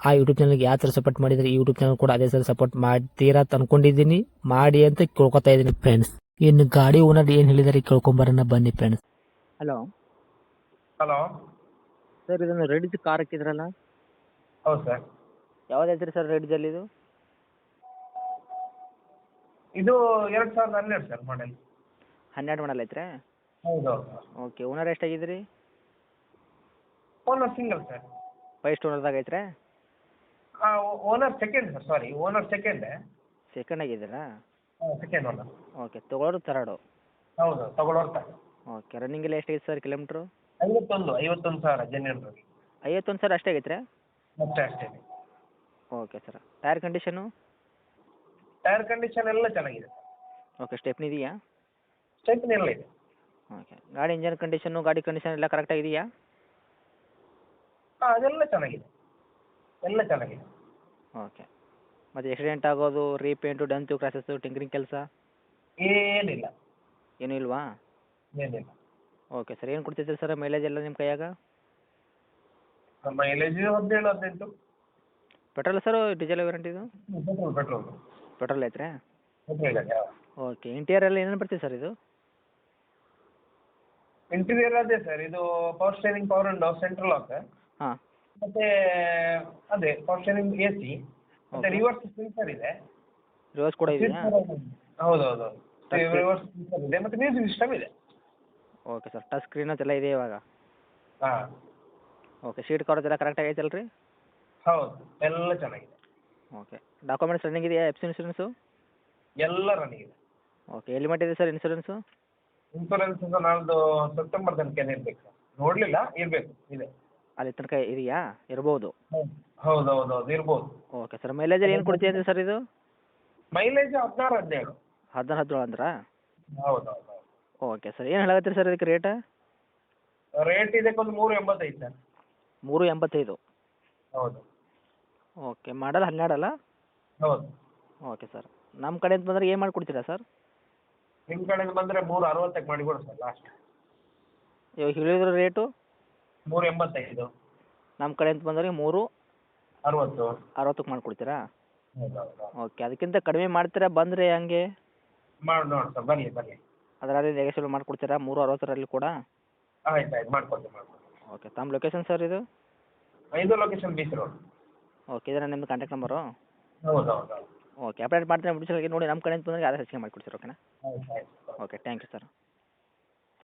ಆ ಯೂಟ್ಯೂಬ್ ಚಾನಲ್ಗೆ ಯಾವ ಥರ ಸಪೋರ್ಟ್ ಮಾಡಿದರೆ ಈ ಯೂಟ್ಯೂಬ್ ಚಾನಲ್ ಕೂಡ ಅದೇ ಥರ ಸಪೋರ್ಟ್ ಮಾಡ್ತೀರಾ ಅಂತ ಅನ್ಕೊಂಡಿದ್ದೀನಿ. ಮಾಡಿ ಅಂತ ಕೇಳ್ಕೊತಾ ಇದ್ದೀನಿ ಫ್ರೆಂಡ್ಸ್ ಇನ್ನು ಗಾಡಿ ಓನರ್ ಏನು ಹೇಳಿದಾರೆ ಕೇಳ್ಕೊಂಬರೋಣ ಬನ್ನಿ ಫ್ರೆಂಡ್ಸ್ ಹಲೋ ಹಲೋ ಸರ್ ಇದನ್ನು ರೆಡಿಜ್ ಕಾರ್ ಹಾಕಿದ್ರಲ್ಲ? ಹೌದು ಸರ್ ಯಾವ್ದು ಐತ್ರಿ ಸರ್ ರೆಡಿಜಲ್ಲಿ ಇದು? ಇದು ಎರಡು ಸಾವಿರದ ಹನ್ನೆರಡು ಸರ್ ಮಾಡೆಲ್ ಹನ್ನೆರಡು ಮಾಡಲ್ ಐತ್ರಿ? ಹೌದು. ಓಕೆ ಓನರ್ ಎಷ್ಟಾಗಿದ್ರಿ ಓನರ್ ಸಿಂಗಲ್ ಸರ್ ಫೈವ್ ಓನರ್ದಾಗ ಐತ್ರಿ? Owner second sir sorry owner second second ಆಗಿದ್ದೀರಾ? ಸೆಕೆಂಡ್ ಓನರ್ ಓಕೆ ತಗೊಳ್ಳೋರು ತರ್ಡು ಹೌದು ತಗೊಳ್ಳೋರು ಸರ್ ಓಕೆ ರನ್ನಿಂಗ್ ಎಲ್ಲ ಎಷ್ಟಾಗಿದೆ ಸರ್ ಕಿಲೋಮೀಟ್ರು ಐವತ್ತೊಂದು ಐವತ್ತೊಂದು ಸಾವಿರ ಜೆನ್ಯೂನ್ ಐವತ್ತೊಂದು ಸರ್ ಅಷ್ಟೇ ಆಗೈತ್ರಿ? ಅಷ್ಟೇ ಅಷ್ಟೇ. Okay sir tyre condition tyre condition ಎಲ್ಲ ಚೆನ್ನಾಗಿದೆ. ಓಕೆ ಸ್ಟೆಪ್ನಿ ಇದೆಯಾ? ಸ್ಟೆಪ್ನಿ ಎಲ್ಲ ಇದೆ. ಓಕೆ ಗಾಡಿ ಇಂಜನ್ ಕಂಡೀಷನ್ನು ಗಾಡಿ ಕಂಡೀಷನ್ ಎಲ್ಲ ಕರೆಕ್ಟಾಗಿದೆಯಾ ಹಾಂ ಅದೆಲ್ಲ ಚೆನ್ನಾಗಿದೆ. ಎಲ್ಲ ಚೆನ್ನಾಗಿದೆ. ಓಕೆ ಮತ್ತೆ ಆಕ್ಸಿಡೆಂಟ್ ಆಗೋದು ರೀಪೇಂಟ್ ಡಂತು ಕ್ರಾಸಸ್ ಟಿಂಕರಿಂಗ್ ಕೆಲಸ? ಏನಿಲ್ಲ. ಏನೂ ಇಲ್ವಾ? ಏನಿಲ್ಲ. ಓಕೆ ಸರ್ ಏನು ಕೊಡ್ತಿದ್ದೀರಿ ಸರ್ ಮೈಲೇಜ್ ಎಲ್ಲ ನಿಮ್ಮ ಕೈಯಾಗ? ಮೈಲೇಜ್ ಹದಿನೇಳು ಹದಿನೆಂಟು. ಪೆಟ್ರೋಲ್ ಸರ್ ಡೀಸೆಲ್ ವ್ಯಾರಂಟಿ ಇದು? ಪೆಟ್ರೋಲ್ ಪೆಟ್ರೋಲ್ ಪೆಟ್ರೋಲ್ ಐತ್ರಿ? ಪೆಟ್ರೋಲ್ ಇದೆ ಓಕೆ ಇಂಟೀರಿಯರ್ ಎಲ್ಲ ಏನೇನು ಬರ್ತೀವಿ ಸರ್ ಇದು? ಇಂಟೀರಿಯರ್ ಅದೇ ಸರ್ ಇದು power steering power and central lock ಹಾಂ. ಮತ್ತೆ ಅದೇ ಪವರ್ ಸ್ಟೇರಿಂಗ್ ಎ ಸಿ ಮತ್ತೆ. ರಿವರ್ಸ್ ಸ್ಪೀಕರ್ ಇದೆ. ರಿವರ್ಸ್ ಕೂಡ ಇದೆಯಾ? ಹೌದೌದು. ರಿವರ್ಸ್ ಸ್ಪೀಕರ್ ಇದೆ ಮತ್ತೆ ಮ್ಯೂಸಿಕ್ ಸಿಸ್ಟಮ್ ಇದೆ. ಓಕೆ ಸರ್ ಟಚ್ ಸ್ಕ್ರೀನ್ ಅದೆಲ್ಲ ಇದೆ ಇವಾಗ? ಹಾಂ. ಓಕೆ ಸೀಟ್ ಕವರ್ ಎಲ್ಲ ಕರೆಕ್ಟಾಗಿ ಐತಲ್ಲ ರೀ ಹೌದು ಎಲ್ಲ ಚೆನ್ನಾಗಿದೆ. ಓಕೆ ಡಾಕ್ಯುಮೆಂಟ್ಸ್ ರನ್ನಿಂಗ್ ಇದೆಯಾ ಎಫ್ ಇನ್ಶೂರೆನ್ಸು ಇನ್ಸೂರೆನ್ಸು ಎಲ್ಲ ರನ್ನಿಂಗ್ ಇದೆ. ಓಕೆ ಎಲ್ಲಿ ಮಟ್ಟಿದೆ ಸರ್ ಇನ್ಸೂರೆನ್ಸು ಇನ್ಸೂರೆನ್ಸ್ ನಾಳ್ದು ಸೆಪ್ಟೆಂಬರ್ ತನಕ ಇರ್ಬೇಕು ಸರ್ ನೋಡಲಿಲ್ಲ ಇರಬೇಕು ಇದೆ. ಅಲ್ಲಿ ತನಕ ಇದೆಯಾ? ಇರ್ಬೋದು. ಹೌದು ಹೌದು ಹೌದು ಇರ್ಬೋದು ಓಕೆ ಸರ್ ಮೈಲೇಜ್ ಏನು ಕೊಡ್ತೀವಿ ಸರ್ ಇದು? ಮೈಲೇಜ್ ಹದಿನಾರು ಹದಿನೇಳು. ಹದಿನಾರು ಹದಿನೇಳು ಅಂದ್ರಾ? ಹೌದು ಹೌದು ಹೌದು ಓಕೆ ಸರ್ ಏನು ಹೇಳತ್ತೀರಿ ಸರ್ ಇದಕ್ಕೆ ರೇಟ ರೇಟ್ ಇದಕ್ಕೊಂದು ಮೂರು ಎಂಬತ್ತೈದು ಸರ್ ಮೂರು ಎಂಬತ್ತೈದು. ಹೌದು. ಓಕೆ ಮಾಡಲ್ ಹನ್ನೆರಡಲ್ಲ ಹೌದು. ಓಕೆ ಸರ್ ನಮ್ಮ ಕಡೆಯಿಂದ ಬಂದರೆ ಏನು ಮಾಡಿಕೊಡ್ತೀರಾ ಸರ್ ನಿಮ್ಮ ಕಡೆಯಿಂದ ಬಂದರೆ ಮೂರು ಅರವತ್ತಕ್ಕೆ ಮಾಡಿ ಕೊಡಿ ಸರ್ ಲಾಸ್ಟ್ ಇವಾಗ ಹೇಳಿದ್ರೆ ರೇಟು ಮೂರು ಎಂಬತ್ತೈದು. ನಮ್ಮ ಕಡೆಯಿಂದ ಬಂದರೆ ಮೂರು ಅರವತ್ತು. ಅರವತ್ತಕ್ಕೆ ಮಾಡ್ಕೊಡ್ತೀರಾ? ಹೌದು ಹೌದು ಹೌದು ಓಕೆ ಅದಕ್ಕಿಂತ ಕಡಿಮೆ ಮಾಡ್ತೀರಾ? ಬಂದರೆ ಹಂಗೆ? ಮಾಡಿ ನೋಡಿ ಸರ್ ಬನ್ನಿ ಬನ್ನಿ. ಅದರಲ್ಲಿ ನೆಗೆಸಿಬಲ್ ಮಾಡ್ಕೊಡ್ತೀರಾ? ಮೂರು ಅರವತ್ತರಲ್ಲಿ ಕೂಡ? ಆಯ್ತು ಆಯ್ತು ಮಾಡ್ಕೊಡ್ತೀನಿ ಮಾಡ್ಕೊಡ್ತೀನಿ. ಓಕೆ ತಮ್ಮ ಲೊಕೇಶನ್ ಸರ್ ಇದು? ಇದು ಲೊಕೇಶನ್ ಬೀಚ್ ರೋಡ್ ಓಕೆ ಇದರ ನಿಮ್ಮದು ಕಾಂಟ್ಯಾಕ್ಟ್ ನಂಬರು ಹೌದು ಹೌದು ಹೌದು ಓಕೆ ಅಪ್ಡೇಟ್ ಮಾಡ್ತೀನಿ ಬಿಡಿಸಿ ನೋಡಿ ನಮ್ಮ ಕಡೆಯಿಂದ ಬಂದರೆ ಅದೇ ಹೆಚ್ಚಿಗೆ ಮಾಡಿಕೊಡ್ತೀರಾ ಓಕೆನಾ ಆಯ್ತು ಆಯ್ತು ಓಕೆ ಥ್ಯಾಂಕ್ ಯು ಸರ್